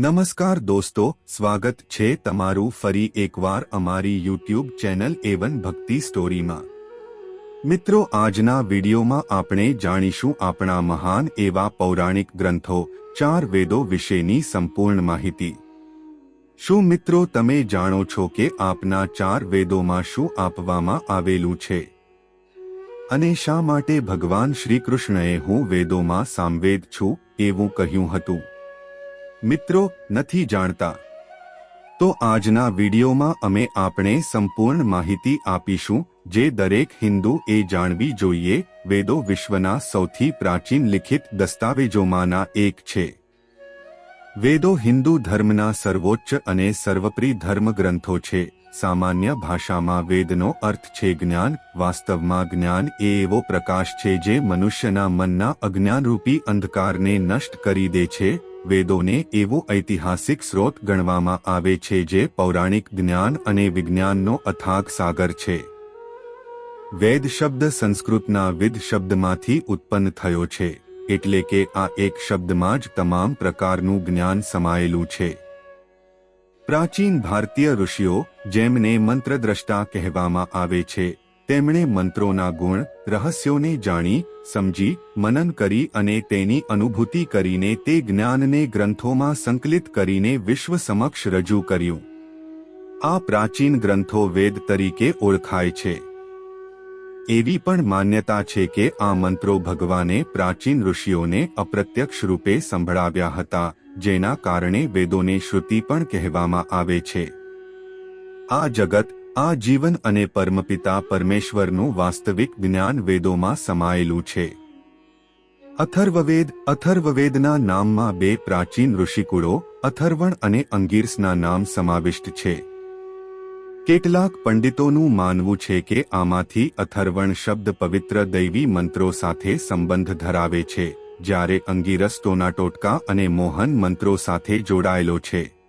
નમસ્કાર દોસ્તો, સ્વાગત છે તમારું ફરી એકવાર અમારી યુટ્યુબ ચેનલ એવન ભક્તિ સ્ટોરીમાં. મિત્રો, આજના વિડીયોમાં આપણે જાણીશું આપણા મહાન એવા પૌરાણિક ગ્રંથો, ચાર વેદો વિશેની સંપૂર્ણ માહિતી. શું મિત્રો, તમે જાણો છો કે આપના ચાર વેદોમાં શું આપવામાં આવેલું છે? અને શા માટે ભગવાન શ્રી કૃષ્ણએ હું વેદોમાં સામવેદ છું, એવું કહ્યું હતું? મિત્રો, નથી જાણતા. તો આજના વિડીયોમાં અમે આપણે સંપૂર્ણ માહિતી આપીશું, જે દરેક હિન્દુ એ જાણવી જોઈએ, વેદો વિશ્વના સૌથી પ્રાચીન લિખિત દસ્તાવેજોમાંના એક છે. વેદો હિન્દુ ધર્મના સર્વોચ્ચ અને સર્વપ્રી ધર્મ ગ્રંથો છે. સામાન્ય ભાષામાં વેદનો અર્થ છે જ્ઞાન, વાસ્તવમાં જ્ઞાન એ એવો પ્રકાશ છે જે મનુષ્યના મનના અજ્ઞાનરૂપી અંધકારને નષ્ટ કરી દે છે વેદોને એવો ઐતિહાસિક સ્રોત ગણવામાં આવે છે જે પૌરાણિક જ્ઞાન અને વિજ્ઞાનનો અથાગ સાગર છે. વેદ શબ્દ સંસ્કૃતના વિદ શબ્દમાંથી ઉત્પન્ન થયો છે, એટલે કે આ એક શબ્દમાં જ તમામ પ્રકારનું જ્ઞાન સમાયેલું છે. પ્રાચીન ભારતીય ઋષિઓ, જેમને મંત્રદ્રષ્ટા કહેવામાં આવે છે તેમણે મંત્રોના ગુણ, રહસ્યોને જાણી, સમજી, મનન કરી અને તેની અનુભૂતિ કરીને તે જ્ઞાનને ગ્રંથોમાં સંકલિત કરીને વિશ્વ સમક્ષ રજૂ કર્યું. આ પ્રાચીન ગ્રંથો વેદ તરીકે ઓળખાય છે. એવી પણ માન્યતા છે કે આ મંત્રો ભગવાને પ્રાચીન ઋષિઓને અપ્રત્યક્ષ રૂપે સંભળાવ્યા હતા, જેના કારણે વેદોને શ્રુતિ પણ કહેવામાં આવે છે. આ જગત આ જીવન અને પરમપિતા પરમેશ્વરનું વાસ્તવિક જ્ઞાન વેદોમાં સમાયેલું છે. અથર્વવેદ, અથર્વવેદના નામમાં બે પ્રાચીન ઋષિકુળો, અથર્વણ અને અંગીર્સના નામ સમાવિષ્ટ છે. કેટલાક પંડિતોનું માનવું છે કે આમાંથી અથર્વણ શબ્દ પવિત્ર દૈવી મંત્રો સાથે સંબંધ ધરાવે છે, જ્યારે અંગીરસ ટોનાટોટકા અને મોહન મંત્રો સાથે જોડાયેલો છે.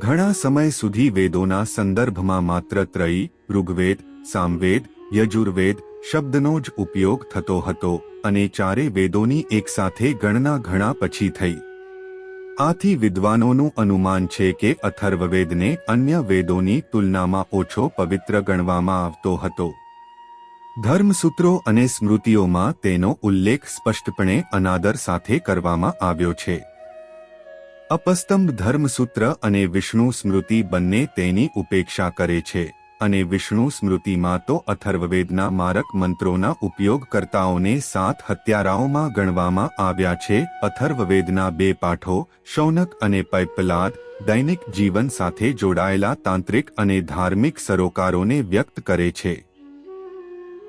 ઘણા સમય સુધી વેદોના સંદર્ભમાં માત્ર ત્રયી, ઋગ્વેદ, સામવેદ, યજુર્વેદ શબ્દનો જ ઉપયોગ થતો હતો અને ચારે વેદોની એકસાથે ગણના ઘણા પછી થઈ. આથી વિદ્વાનોનું અનુમાન છે કે અથર્વવેદને અન્ય વેદોની તુલનામાં ઓછો પવિત્ર ગણવામાં આવતો હતો. ધર્મસૂત્રો અને સ્મૃતિઓમાં તેનો ઉલ્લેખ સ્પષ્ટપણે અનાદર સાથે કરવામાં આવ્યો છે. અપસ્તંભ ધર્મસૂત્ર અને વિષ્ણુ સ્મૃતિ બંને તેની ઉપેક્ષા કરે છે, અને વિષ્ણુ સ્મૃતિમાં તો અથર્વવેદના મારક મંત્રોના ઉપયોગકર્તાઓને સાત હત્યારાઓમાં ગણવામાં આવ્યા છે, અથર્વવેદના બે પાઠો, શૌનક અને પૈપલાદ, દૈનિક જીવન સાથે જોડાયેલા તાંત્રિક અને ધાર્મિક સરોકારોને વ્યક્ત કરે છે.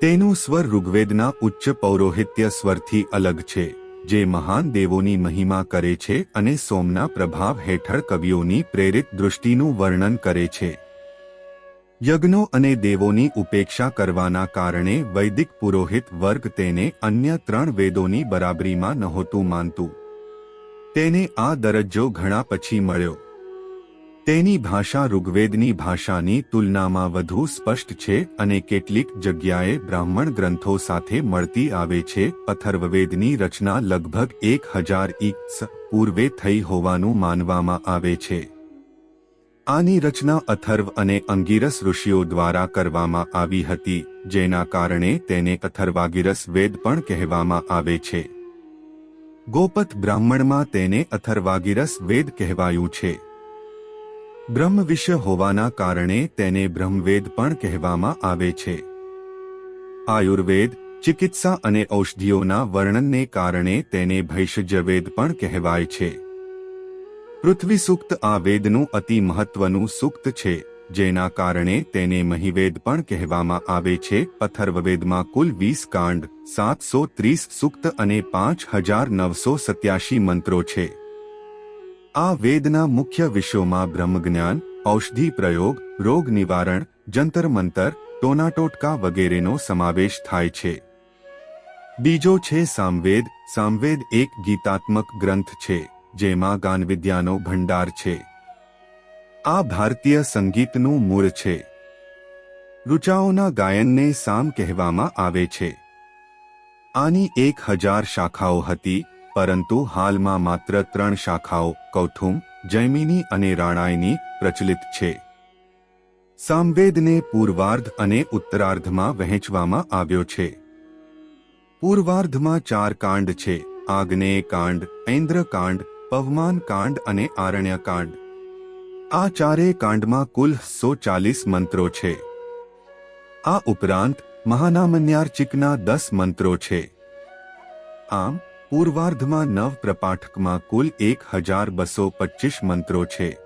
તેનું સ્વર ઋગ્વેદના ઉચ્ચ પૌરોહિત્ય સ્વરથી અલગ છે. જે મહાન દેવોની મહિમા કરે છે અને સોમના પ્રભાવ હેઠળ કવિઓની પ્રેરિત દૃષ્ટિનું વર્ણન કરે છે. યજ્ઞો અને દેવોની ઉપેક્ષા કરવાના કારણે વૈદિક પુરોહિત વર્ગ તેને અન્ય ત્રણ વેદોની બરાબરીમાં નહોતું માનતું. તેને આ દરજ્જો ઘણા પછી મળ્યો. તેની ભાષા ઋગ્વેદની ભાષાની તુલનામાં વધુ સ્પષ્ટ છે અને કેટલીક જગ્યાએ બ્રાહ્મણ ગ્રંથો સાથે મળતી આવે છે. અથર્વવેદની રચના લગભગ એક હજાર ઈસ પૂર્વે થઈ હોવાનું માનવામાં આવે છે. આની રચના અથર્વ અને અંગીરસ ઋષિઓ દ્વારા કરવામાં આવી હતી, જેના કારણે તેને અથર્વાગીરસ વેદ પણ કહેવામાં આવે છે. ગોપત બ્રાહ્મણમાં તેને અથર્વાગીરસ વેદ કહેવાયું છે. બ્રહ્મ વિષય હોવાના કારણે તેને બ્રહ્મવેદ પણ કહેવામાં આવે છે. આયુર્વેદ, ચિકિત્સા અને ઔષધિઓના વર્ણનને કારણે તેને ભૈષજવેદ પણ કહેવાય છે. પૃથ્વી સૂક્ત આ વેદનું અતિ મહત્વનું સૂક્ત છે, જેના કારણે તેને મહિવેદ પણ કહેવામાં આવે છે. અથર્વવેદમાં કુલ વીસ કાંડ, સાતસો ત્રીસ સૂક્ત અને પાંચ હજાર નવસો સત્યાશી મંત્રો છે. આ વેદના મુખ્ય વિષયોમાં બ્રહ્મજ્ઞાન, ઔષધિ પ્રયોગ, રોગ નિવારણ, જંતર મંતર, ટોનાટોટકા વગેરેનો સમાવેશ થાય છે. બીજો છે સામવેદ. સામવેદ એક ગીતાત્મક ગ્રંથ છે, જેમાં ગાનવિદ્યાનો ભંડાર છે. આ ભારતીય સંગીતનું મૂળ છે. ઋચાઓના ગાયનને સામ કહેવામાં આવે છે. આની એક હજાર શાખાઓ હતી પરંતુ હાલમાં માત્ર ત્રણ શાખાઓ, કૌથુમ, જૈમિની અને રાણાયની, પ્રચલિત છે. સામવેદને પૂર્વાર્ધ અને ઉત્તરાર્ધમાં વહેંચવામાં આવ્યો છે. પૂર્વાર્ધમાં ચાર કાંડ છે આગ્નેય કાંડ ઐન્દ્રકાંડ પવમાન કાંડ અને આરણ્ય કાંડ. આ ચારેય કાંડમાં કુલ સો ચાલીસ મંત્રો છે. આ ઉપરાંત મહાનામન્યાર્ચિકના દસ મંત્રો છે. આમ પૂર્વાર્ધમાં નવ પ્રપાઠકમાં કુલ એક હજાર બસો પચીસ મંત્રો છે.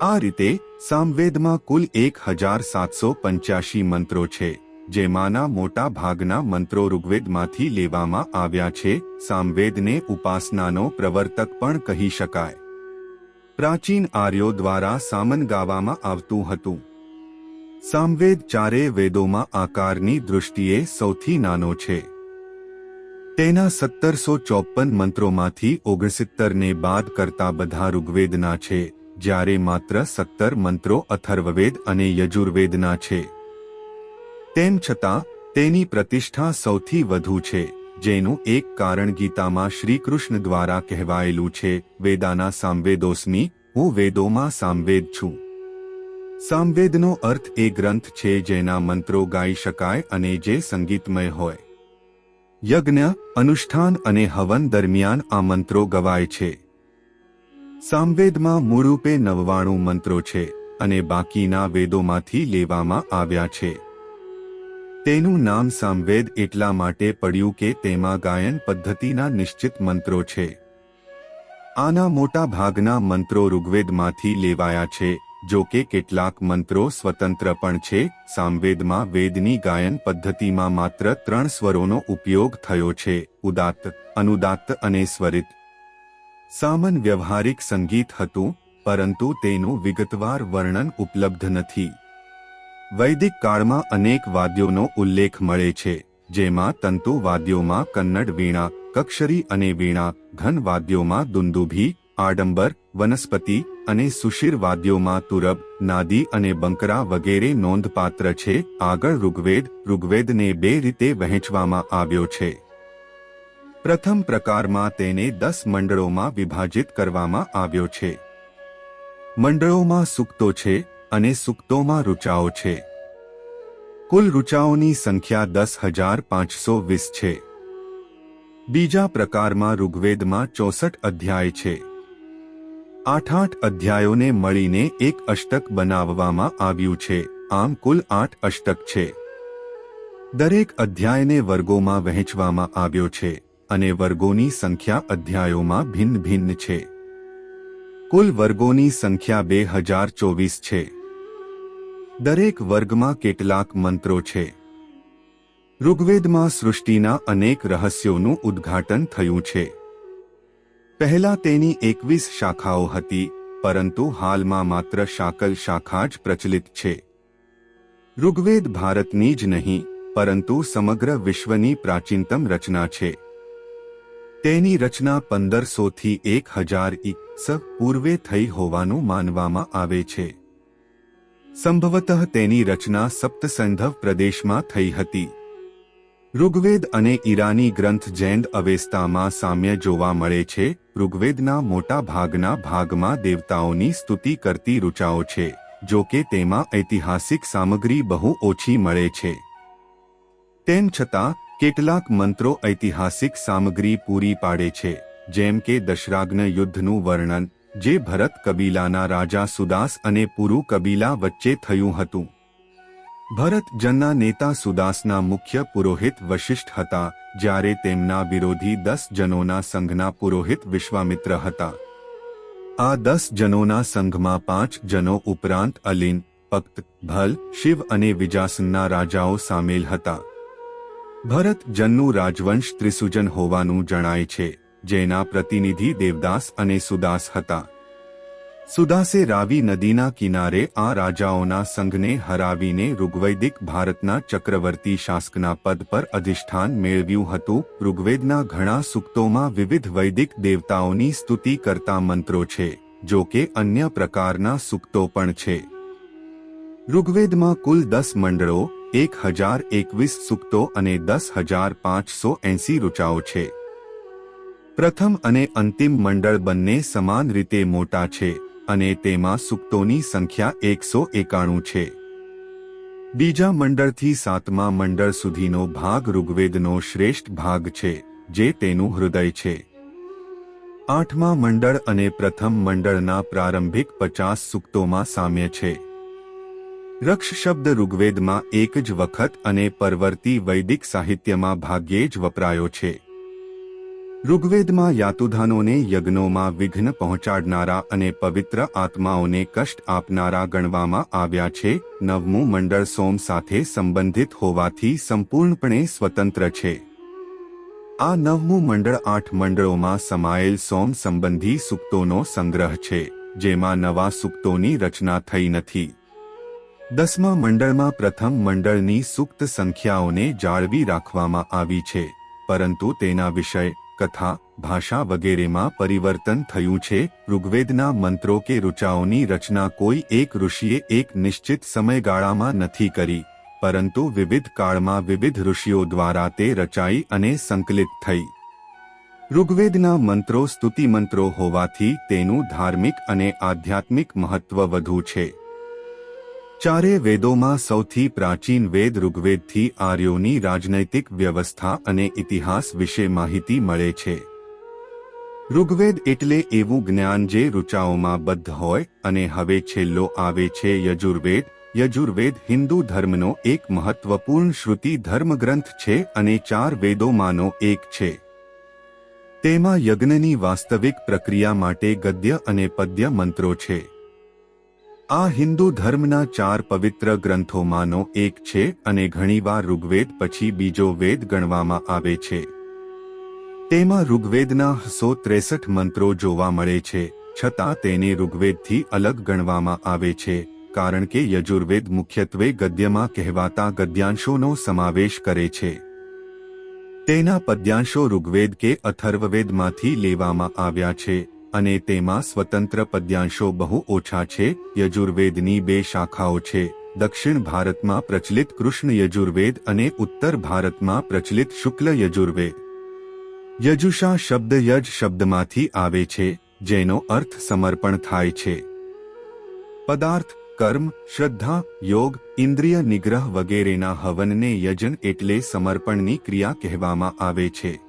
આ રીતે સામવેદમાં કુલ એક હજાર સાતસો પંચ્યાસી મંત્રો છે જેમાંના મોટા ભાગના મંત્રો ઋગ્વેદમાંથી લેવામાં આવ્યા છે, સામવેદને ઉપાસનાનો પ્રવર્તક પણ કહી શકાય. પ્રાચીન આર્યો દ્વારા સામન ગાવામાં આવતું હતું. સામવેદ ચારે વેદોમાં આકારની દૃષ્ટિએ સૌથી નાનો છે. તેના સત્તરસો ચોપન મંત્રોમાંથી ઓગણસિત્તરને બાદ કરતા બધા ઋગ્વેદના છે, જ્યારે માત્ર સત્તર મંત્રો અથર્વવેદ અને યજુર્વેદના છે. તેમ છતાં, તેની પ્રતિષ્ઠા સૌથી વધુ છે, જેનું એક કારણ ગીતામાં શ્રીકૃષ્ણ દ્વારા કહેવાયેલું છે, વેદાના સામવેદોસ્મી, હું વેદોમાં સામવેદ છું. સામવેદનો અર્થ એ ગ્રંથ છે જેના મંત્રો ગાઈ શકાય અને જે સંગીતમય હોય. યજ્ઞ, અનુષ્ઠાન અને હવન દરમિયાન આ મંત્રો ગવાય છે. સામવેદમાં મૂળરૂપે નવ્વાણું મંત્રો છે અને બાકીના વેદોમાંથી લેવામાં આવ્યા છે. તેનું નામ સામવેદ એટલા માટે પડ્યું કે તેમાં ગાયન પદ્ધતિના નિશ્ચિત મંત્રો છે. આના મોટા ભાગના મંત્રો ઋગ્વેદમાંથી લેવાયા છે. જો કે કેટલાક મંત્રો સ્વતંત્ર પણ છે, સામવેદમાં વેદની ગાયન પદ્ધતિમાં માત્ર ત્રણ સ્વરોનો ઉપયોગ થયો છે, ઉદાત્ત, અનુદાત્ત અને સ્વરિત. સામન વ્યવહારિક સંગીત હતું, પરંતુ તેનું વિગતવાર વર્ણન ઉપલબ્ધ નથી. વૈદિક કાળમાં અનેક વાદ્યોનો ઉલ્લેખ મળે છે, જેમાં તંતુ વાદ્યોમાં કન્નડ વીણા, કક્ષરી અને વીણા, ઘન વાદ્યોમાં દુંદુભી આડંબર, વનસ્પતિ અને સુશીર વાદ્યોમાં તુરબ, નાદી અને બંકરા વગેરે નોંધપાત્ર છે. આગળ ઋગ્વેદ, ઋગ્વેદને બે રીતે વહેંચવામાં આવ્યો છે. પ્રથમ પ્રકારમાં તેને દસ મંડળોમાં વિભાજિત કરવામાં આવ્યો છે. મંડળોમાં સુક્તો છે અને સુક્તોમાં રૂચાઓ છે. કુલ રૂચાઓની સંખ્યા દસ હજાર પાંચસો વીસ છે. બીજા પ્રકારમાં ઋગ્વેદમાં ચોસઠ અધ્યાય છે. આઠ આઠ અધ્યાયોને મળીને એક અષ્ટક બનાવવામાં આવ્યું છે. આમ કુલ આઠ અષ્ટક છે. દરેક અધ્યાયને વર્ગોમાં વહેંચવામાં આવ્યો છે અને વર્ગોની સંખ્યા અધ્યાયોમાં ભિન્ન ભિન્ન છે. કુલ વર્ગોની સંખ્યા બે હજાર ચોવીસ છે. દરેક વર્ગમાં કેટલાક મંત્રો છે. ઋગ્વેદમાં સૃષ્ટિના અનેક રહસ્યોનું ઉદ્ઘાટન થયું છે. પહેલા તેની એકવીસ શાખાઓ હતી, પરંતુ હાલમાં માત્ર શાકલ શાખા જ પ્રચલિત છે. ઋગ્વેદ ભારતની જ નહીં, પરંતુ સમગ્ર વિશ્વની પ્રાચીનતમ રચના છે. તેની રચના પંદરસોથી એક હજાર ઈસ પૂર્વે થઈ હોવાનું માનવામાં આવે છે. સંભવતઃ તેની રચના સપ્તસંધવ પ્રદેશમાં થઈ હતી. ઋગ્વેદ અને ઈરાની ગ્રંથ જૈન અવેસ્તામાં સામ્ય જોવા મળે છે. ઋગ્વેદના મોટા ભાગના ભાગમાં દેવતાઓની સ્તુતિ કરતી રૂચાઓ છે, જો કે તેમાં ઐતિહાસિક સામગ્રી બહુ ઓછી મળે છે. તેમ છતાં, કેટલાક મંત્રો ઐતિહાસિક સામગ્રી પૂરી પાડે છે, જેમ કે દશરાગ્ન યુદ્ધનું વર્ણન, જે ભરત કબીલાના રાજા સુદાસ અને પુરુ કબીલા વચ્ચે થયું હતું. ભરત જનના નેતા સુદાસના મુખ્ય પુરોહિત વશિષ્ઠ હતા, જ્યારે તેમના વિરોધી દસ જનોના સંઘના પુરોહિત વિશ્વામિત્ર હતા. આ દસ જનોના સંઘમાં પાંચ જનો ઉપરાંત અલિન પક્ત ભલ, શિવ અને વિજાસનના રાજાઓ સામેલ હતા. ભરત જનનું રાજવંશ ત્રિસુજન હોવાનું જણાય છે, જેના પ્રતિનિધિ દેવદાસ અને સુદાસ હતા. સુદાસે રાવી નદીના કિનારે આ રાજાઓના સંઘને હરાવીને ઋગ્વૈદિક ભારતના ચક્રવર્તી શાસકના પદ પર અધિષ્ઠાન મેળવ્યું હતું. ઋગ્વેદના ઘણા સૂક્તોમાં વિવિધ વૈદિક દેવતાઓની સ્તુતિ કરતા મંત્રો છે, જો કે અન્ય પ્રકારના સૂક્તો પણ છે. ઋગ્વેદમાં કુલ દસ મંડળો, એક હજાર એકવીસ સૂક્તો અને દસ હજાર પાંચસો એંસી ઋચાઓ છે. પ્રથમ અને અંતિમ મંડળ બંને સમાન રીતે મોટા છે. અને તેમાં સૂક્તોની સંખ્યા એકસો એકાણું છે. બીજા મંડળથી સાતમા મંડળ સુધીનો ભાગ ઋગ્વેદનો શ્રેષ્ઠ ભાગ છે, જે તેનું હૃદય છે. આઠમા મંડળ અને પ્રથમ મંડળના પ્રારંભિક પચાસ સૂક્તોમાં સામ્ય છે. રક્ષ શબ્દ ઋગ્વેદમાં એક જ વખત અને પરવર્તી વૈદિક સાહિત્યમાં ભાગ્યે જ વપરાયો છે. ઋગ્વેદમાં યાતુધાનોને યજ્ઞોમાં વિઘ્ન પહોંચાડનારા અને પવિત્ર આત્માઓને કષ્ટ આપનારા ગણવામાં આવ્યા છે. નવમું મંડળ સોમ સાથે સંબંધિત હોવાથી સંપૂર્ણપણે સ્વતંત્ર છે. આ નવમું મંડળ આઠ મંડળોમાં સમાયેલ સોમ સંબંધી સૂક્તોનો સંગ્રહ છે, જેમાં નવા સૂક્તોની રચના થઈ નથી. દસમા મંડળમાં પ્રથમ મંડળની સૂક્ત સંખ્યાઓને જાળવી રાખવામાં આવી છે, પરંતુ તેના વિષય કથા, ભાષા વગેરેમાં પરિવર્તન થયું છે. ઋગ્વેદના મંત્રો કે ઋચાઓની રચના કોઈ એક ઋષિએ એક નિશ્ચિત સમયગાળામાં નથી કરી, પરંતુ વિવિધ કાળમાં વિવિધ ઋષિઓ દ્વારા તે રચાઈ અને સંકલિત થઈ. ઋગ્વેદના મંત્રો સ્તુતિ મંત્રો હોવાથી તેનું ધાર્મિક અને આધ્યાત્મિક મહત્વ વધુ છે. ચારે વેદોમાં સૌથી પ્રાચીન વેદ ઋગ્વેદથી આર્યોની રાજનૈતિક વ્યવસ્થા અને ઇતિહાસ વિશે માહિતી મળે છે. ઋગ્વેદ એટલે એવું જ્ઞાન જે ઋચાઓમાં બદ્ધ હોય અને હવે છેલ્લો આવે છે યજુર્વેદ. યજુર્વેદ હિન્દુ ધર્મનો એક મહત્વપૂર્ણ શ્રુતિ ધર્મગ્રંથ છે અને ચાર વેદોમાંનો એક છે. તેમાં યજ્ઞની વાસ્તવિક પ્રક્રિયા માટે ગદ્ય અને પદ્ય મંત્રો છે. આ હિન્દુ ધર્મના ચાર પવિત્ર ગ્રંથોમાંનો એક છે અને ઘણીવાર ઋગ્વેદ પછી બીજો વેદ ગણવામાં આવે છે. તેમાં ઋગ્વેદના સો ત્રેસઠ મંત્રો જોવા મળે છે, છતાં તેને ઋગ્વેદથી અલગ ગણવામાં આવે છે, કારણ કે યજુર્વેદ મુખ્યત્વે ગદ્યમાં કહેવાતા ગદ્યાંશોનો સમાવેશ કરે છે. તેના પદ્યાંશો ઋગ્વેદ કે અથર્વવેદમાંથી લેવામાં આવ્યા છે. અને તેમાં સ્વતંત્ર પદ્યાંશો બહુ ઓછા છે. યજુર્વેદની બે શાખાઓ છે. દક્ષિણ ભારતમાં પ્રચલિત કૃષ્ણ યજુર્વેદ અને ઉત્તર ભારતમાં પ્રચલિત શુક્લ યજુર્વેદ. યજુષા શબ્દ યજ શબ્દમાંથી આવે છે, જેનો અર્થ સમર્પણ થાય છે. પદાર્થ, કર્મ, શ્રદ્ધા, યોગ, ઇન્દ્રિય નિગ્રહ વગેરેના હવનને યજન એટલે સમર્પણની ક્રિયા કહેવામાં આવે છે.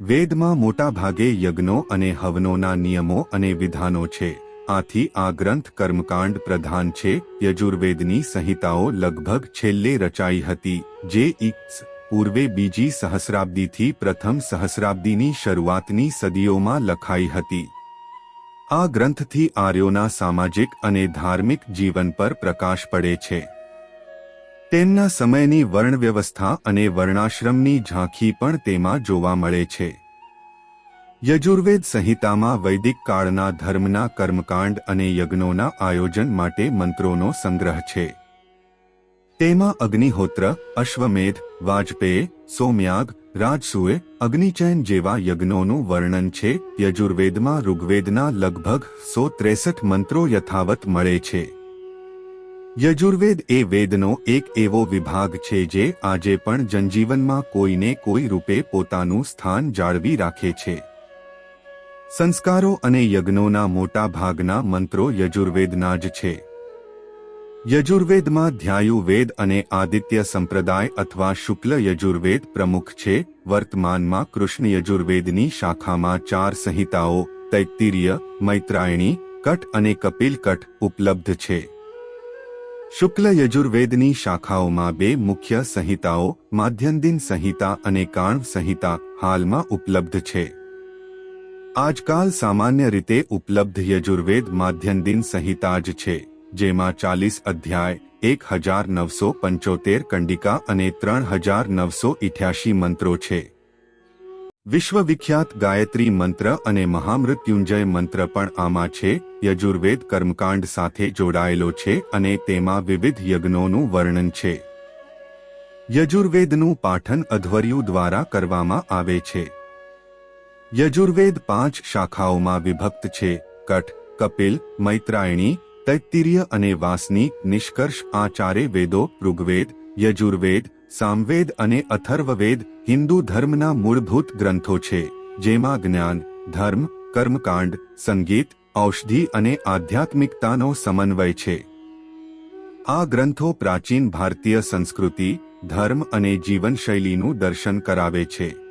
વેદમાં મોટા ભાગે યજ્ઞો અને હવનોના નિયમો અને વિધાનો છે. આથી આ ગ્રંથ કર્મકાંડ પ્રધાન છે. યજુર્વેદની સંહિતાઓ લગભગ છેલ્લે રચાઈ હતી, જે ઇક્સ પૂર્વે બીજી સહસ્રાબ્દીથી પ્રથમ સહસ્રાબ્દીની શરૂઆતની સદીઓમાં લખાઈ હતી. આ ગ્રંથથી આર્યોના સામાજિક અને ધાર્મિક જીવન પર પ્રકાશ પડે છે. તેમના સમયની વર્ણવ્યવસ્થા અને વર્ણાશ્રમની ઝાંખી પણ તેમાં જોવા મળે છે. યજુર્વેદ સંહિતામાં વૈદિક કાળના ધર્મના કર્મકાંડ અને યજ્ઞોના આયોજન માટે મંત્રોનો સંગ્રહ છે. તેમાં અગ્નિહોત્ર, અશ્વમેધ, વાજપેય, સોમ્યાગ, રાજસુએ, અગ્નિચયન જેવા યજ્ઞોનું વર્ણન છે. યજુર્વેદમાં ઋગ્વેદના લગભગ સો ત્રેસઠ મંત્રો યથાવત મળે છે. યજુર્વેદ એ વેદનો એક એવો વિભાગ છે જે આજે પણ જનજીવનમાં કોઈને કોઈ રૂપે પોતાનું સ્થાન જાળવી રાખે છે. સંસ્કારો અને યજ્ઞોના મોટા ભાગના મંત્રો યજુર્વેદના જ છે. યજુર્વેદમાં ધ્યાયુવેદ અને આદિત્ય સંપ્રદાય અથવા શુક્લ યજુર્વેદ પ્રમુખ છે. વર્તમાનમાં કૃષ્ણ યજુર્વેદની શાખામાં ચાર સંહિતાઓ, તૈત્તિર્ય, મૈત્રાયણી કટ અને કપિલ કટ ઉપલબ્ધ છે. શુક્લ યજુર્વેદની શાખાઓમાં બે મુખ્ય સંહિતાઓ, માધ્યંદિન સંહિતા અને કાણ સંહિતા, હાલમાં ઉપલબ્ધ છે. આજકાલ સામાન્ય રીતે ઉપલબ્ધ યજુર્વેદ માધ્યંદિન સંહિતા જ છે, જેમાં ચાલીસ અધ્યાય, એક હજાર નવસો પંચોતેર કંડિકા અને ત્રણ હજાર નવસો ઇઠ્યાસી મંત્રો છે. વિશ્વવિખ્યાત ગાયત્રી મંત્ર અને મહામૃત્યુંજય મંત્ર પણ આમાં છે. યજુર્વેદ કર્મકાંડ સાથે જોડાયેલો છે અને તેમાં વિવિધ યજ્ઞોનું વર્ણન છે. યજુર્વેદનું પાઠન અધ્વર્યુ દ્વારા કરવામાં આવે છે. યજુર્વેદ પાંચ શાખાઓમાં વિભક્ત છે. કઠ, કપિલ, મૈત્રાયણી, તૈત્તિર્ય અને વાસની, નિષ્કર્ષ આચારે વેદો, ઋગ્વેદ, યજુર્વેદ સામવેદ અને અથર્વવેદ હિન્દુ ધર્મના મૂળભૂત ગ્રંથો છે, જેમાં જ્ઞાન, ધર્મ, કર્મકાંડ, સંગીત, ઔષધિ અને આધ્યાત્મિકતાનો સમન્વય છે. આ ગ્રંથો પ્રાચીન ભારતીય સંસ્કૃતિ, ધર્મ અને જીવનશૈલીનું દર્શન કરાવે છે.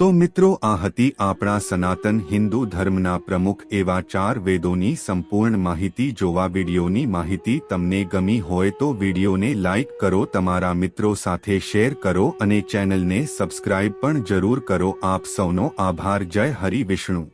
તો મિત્રો, આ હતી આપણા સનાતન હિન્દુ ધર્મના પ્રમુખ એવા ચાર વેદોની સંપૂર્ણ માહિતી. જોવા વિડીયોની માહિતી તમને ગમી હોય તો વિડીયોને લાઇક કરો, તમારા મિત્રો સાથે શેર કરો અને ચેનલને સબસ્ક્રાઇબ પણ જરૂર કરો. આપ સૌનો આભાર. જય હરિ વિષ્ણુ.